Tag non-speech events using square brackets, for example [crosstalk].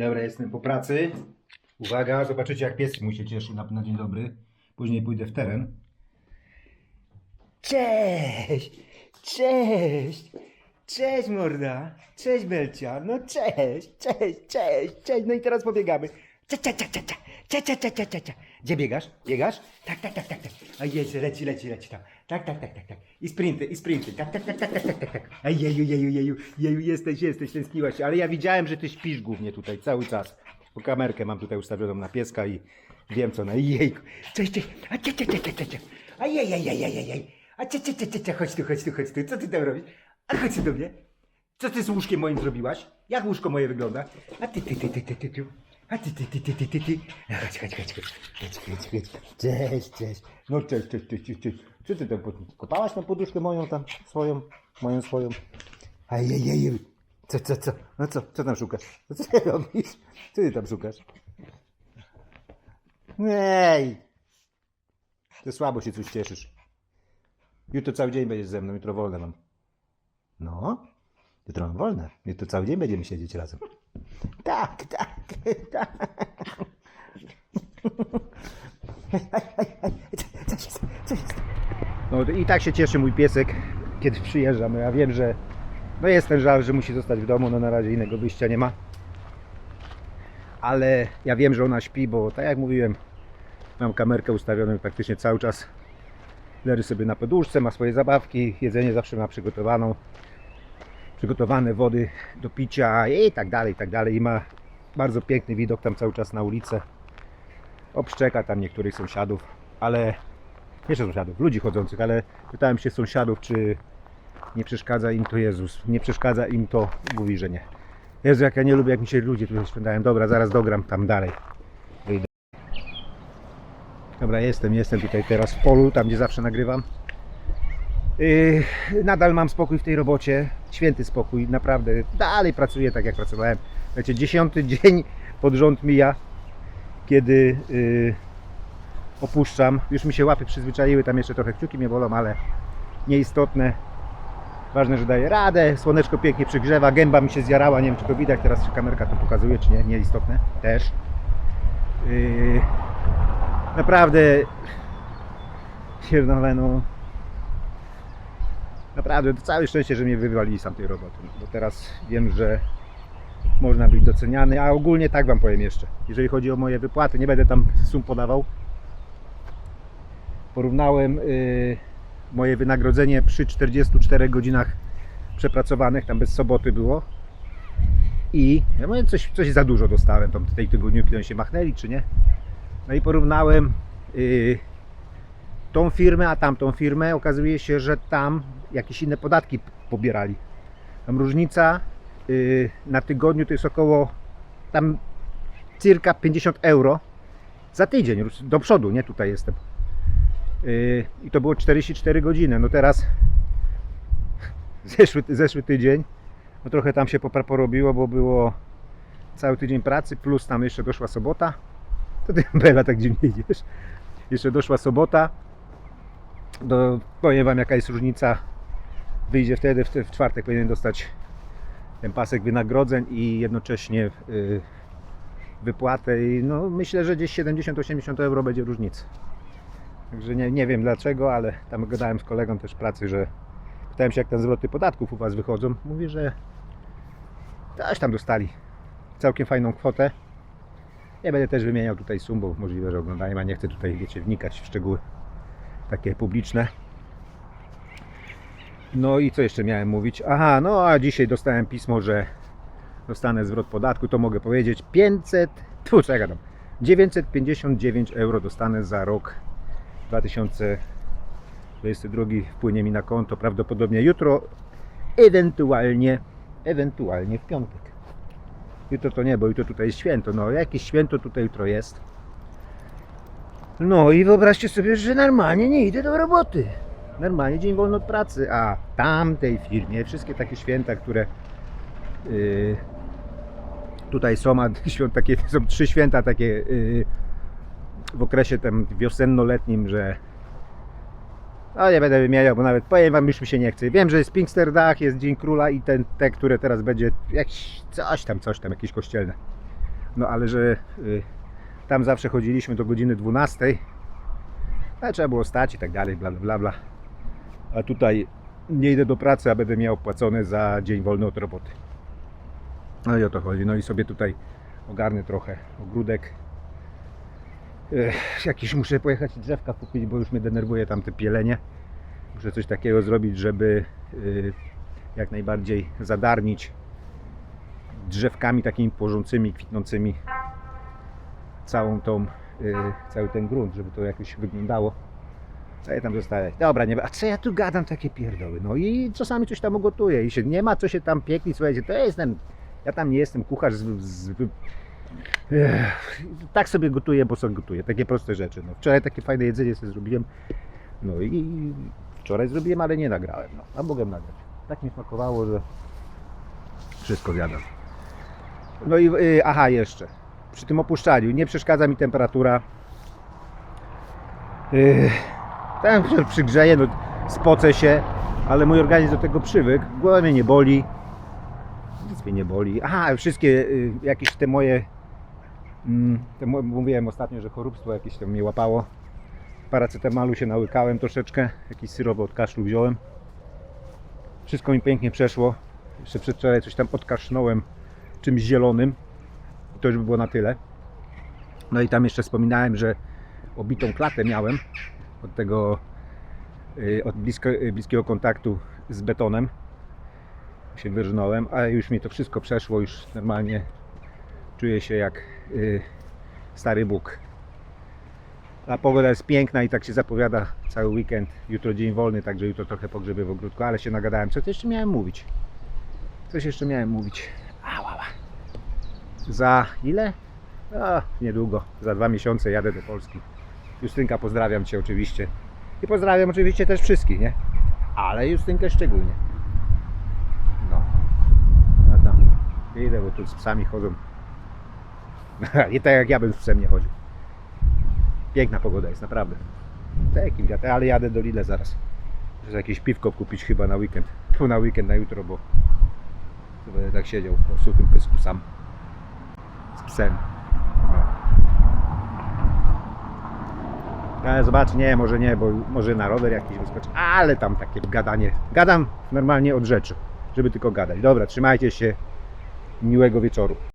Dobra, jestem po pracy. Uwaga, zobaczycie jak pies mój się cieszy na, na dzień dobry. Później pójdę w teren. Cześć! Cześć! Cześć morda! Cześć Belcia! No cześć! Cześć! Cześć! Cześć! No i teraz pobiegamy. Cia, cia, cia, cia, cia. Cia, cia, cia, cia, cia, cia. Gdzie biegasz? Biegasz? Tak, tak, tak, tak, tak. A jedzie, leci, leci, leci tam. Tak, tak, tak, tak, tak. I sprinty, i sprinty. Tak, tak, tak, tak, tak, tak, tak, tak. A jeju, jeju, jeju, jeju, jesteś, jesteś, tęskniłaś się. Ale ja widziałem, że ty śpisz głównie tutaj cały czas. Bo kamerkę mam tutaj ustawioną na pieska i wiem co na jejku. Cześć, cześć. A cia, cia, cia, cia, cia. A jej, jej, jej, jej. A cia, cia, cia, cia, cia. Chodź tu, chodź tu, chodź tu. Co ty tam robisz? A chodź tu do mnie. Co ty z łóżkiem moim zrobiłaś? Jak łóżko moje wygląda? A ty, ty, ty, ty, ty, ty, ty. A ty, ty, ty, ty, ty, ty, ty. No, Chodź, chodź, chodź, chodź. Chodź, chodź, chodź. Cześć, cześć. No cześć, cześć, cześć, cześć, cześć. Co ty tam, kopałaś na poduszkę moją tam, swoją, moją swoją? Ajajaj. Co, co, co? No co, co tam szukasz? No co ty [laughs] robisz? Co ty tam szukasz? Ej! Ty słabo się coś cieszysz. Jutro cały dzień będziesz ze mną, jutro wolne mam. No, jutro mam wolne. Jutro cały dzień będziemy siedzieć razem. Tak, tak, tak. Co jest? Co jest? No i tak się cieszy mój piesek, kiedy przyjeżdżam. Ja wiem, że no jest ten żal, że musi zostać w domu, no na razie innego wyjścia nie ma. Ale ja wiem, że ona śpi, bo tak jak mówiłem, mam kamerkę ustawioną praktycznie cały czas leży sobie na poduszce, ma swoje zabawki, jedzenie zawsze ma przygotowaną, przygotowane wody do picia i tak dalej, i tak dalej. I ma bardzo piękny widok tam cały czas na ulicę. Obszczeka tam niektórych sąsiadów, ale nie sąsiadów, ludzi chodzących, ale pytałem się sąsiadów, czy nie przeszkadza im to Jezus. Nie przeszkadza im to, mówi, że nie. Jezu, jak ja nie lubię, jak mi się ludzie tutaj spędzają. Dobra, zaraz dogram tam dalej. Wyjdę. Dobra, jestem, jestem tutaj teraz w polu, tam gdzie zawsze nagrywam. Yy, nadal mam spokój w tej robocie, święty spokój, naprawdę. Dalej pracuję tak jak pracowałem. Wiecie, dziesiąty [laughs] dzień pod rząd mija, kiedy yy, opuszczam. Już mi się łapy przyzwyczaiły, tam jeszcze trochę kciuki mnie bolą, ale nieistotne. Ważne, że daję radę, słoneczko pięknie przygrzewa, gęba mi się zjarała, nie wiem czy to widać teraz, czy kamerka to pokazuje, czy nie, nieistotne też. Yy, naprawdę pierdolę, no naprawdę to całe szczęście, że mnie wywalili z tamtej roboty, bo teraz wiem, że można być doceniany, a ogólnie tak Wam powiem jeszcze, jeżeli chodzi o moje wypłaty, nie będę tam sum podawał, porównałem yy, moje wynagrodzenie przy 44 godzinach przepracowanych, tam bez soboty było i ja mówię, coś, coś za dużo dostałem tam w tej tygodniu, oni się machnęli, czy nie. No i porównałem yy, tą firmę, a tamtą firmę. Okazuje się, że tam jakieś inne podatki pobierali. Tam różnica yy, na tygodniu to jest około tam circa 50 euro za tydzień do przodu, nie tutaj jestem. Yy, I to było 44 godziny. No teraz zeszły, zeszły tydzień, no trochę tam się porobiło, bo było cały tydzień pracy, plus tam jeszcze doszła sobota. To ty [laughs] Bela tak dziwnie idziesz. Jeszcze doszła sobota. Do, powiem wam jaka jest różnica. Wyjdzie wtedy, w, czwartek powinien dostać ten pasek wynagrodzeń i jednocześnie yy, wypłatę i no myślę, że gdzieś 70-80 euro będzie różnica. Także nie, nie wiem dlaczego, ale tam gadałem z kolegą też pracy, że pytałem się jak te zwroty podatków u Was wychodzą. Mówi, że też tam dostali całkiem fajną kwotę. Nie będę też wymieniał tutaj sum, bo możliwe, że oglądają, a nie chcę tutaj, wiecie, wnikać w szczegóły takie publiczne. No i co jeszcze miałem mówić? Aha, no a dzisiaj dostałem pismo, że dostanę zwrot podatku, to mogę powiedzieć 500, tu co ja gadam, 959 euro dostanę za rok 2022 wpłynie mi na konto prawdopodobnie jutro, ewentualnie, ewentualnie w piątek. Jutro to nie, bo jutro tutaj jest święto. No, jakieś święto tutaj jutro jest. No i wyobraźcie sobie, że normalnie nie idę do roboty. Normalnie dzień wolny od pracy, a tamtej firmie wszystkie takie święta, które yy, tutaj są, a [laughs] świąt takie, są trzy święta takie yy, w okresie tym wiosenno-letnim, że no nie będę wymieniał, bo nawet powiem wam, już mi się nie chce. Wiem, że jest Pinkster Dach, jest Dzień Króla i ten, te, które teraz będzie jakieś coś tam, coś tam, jakieś kościelne. No ale że y, tam zawsze chodziliśmy do godziny 12. Ale trzeba było stać i tak dalej, bla bla bla. A tutaj nie idę do pracy, a będę miał płacone za dzień wolny od roboty. No i o to chodzi. No i sobie tutaj ogarnę trochę ogródek. Ech, jakiś muszę pojechać drzewka kupić, bo już mnie denerwuje tam te pielenie. Muszę coś takiego zrobić, żeby y, jak najbardziej zadarnić drzewkami takimi porzącymi, kwitnącymi całą tą, y, cały ten grunt, żeby to jakoś wyglądało. Co ja tam zostawiać? Dobra, nie, a co ja tu gadam takie pierdoły? No i czasami coś tam ugotuję i się nie ma co się tam piekli, słuchajcie, to ja jestem, ja tam nie jestem kucharz z, z, tak sobie gotuję, bo sobie gotuję, takie proste rzeczy. No, wczoraj takie fajne jedzenie sobie zrobiłem, no i wczoraj zrobiłem, ale nie nagrałem, no, a mogłem nagrać. Tak mi smakowało, że wszystko zjadam. No i y, aha, jeszcze. Przy tym opuszczaniu nie przeszkadza mi temperatura. Yy, tam się no, spocę się, ale mój organizm do tego przywykł. Głowa mnie nie boli. Nic mnie nie boli. Aha, wszystkie y, jakieś te moje. Mm, te, mówiłem ostatnio, że choróbstwo jakieś tam mnie łapało. Paracetamalu się nałykałem troszeczkę. Jakiś syrop od kaszlu wziąłem. Wszystko mi pięknie przeszło. Jeszcze przedwczoraj coś tam odkasznąłem czymś zielonym. To już by było na tyle. No i tam jeszcze wspominałem, że obitą klatę miałem od tego, y, od blisko, y, bliskiego kontaktu z betonem. Się wyrżnąłem, ale już mi to wszystko przeszło, już normalnie czuję się jak y, stary Bóg. A pogoda jest piękna i tak się zapowiada cały weekend. Jutro dzień wolny, także jutro trochę pogrzebię w ogródku, ale się nagadałem. Co jeszcze miałem mówić? Coś jeszcze miałem mówić. Ała. Za ile? A, niedługo, za dwa miesiące jadę do Polski. Justynka, pozdrawiam Cię oczywiście. I pozdrawiam oczywiście też wszystkich, nie? Ale Justynkę szczególnie. No. A tam. Idę, bo tu z psami chodzą. [laughs] Nie tak jak ja bym z psem nie chodził. Piękna pogoda jest, naprawdę. Takim ale jadę do Lille zaraz. Muszę jakieś piwko kupić chyba na weekend. [laughs] Tu na weekend, na jutro, bo będę tak siedział po suchym pysku sam. Z psem. No. Ale zobacz, nie, może nie, bo może na rower jakiś wyskoczy, ale tam takie gadanie. Gadam normalnie od rzeczy, żeby tylko gadać. Dobra, trzymajcie się. Miłego wieczoru.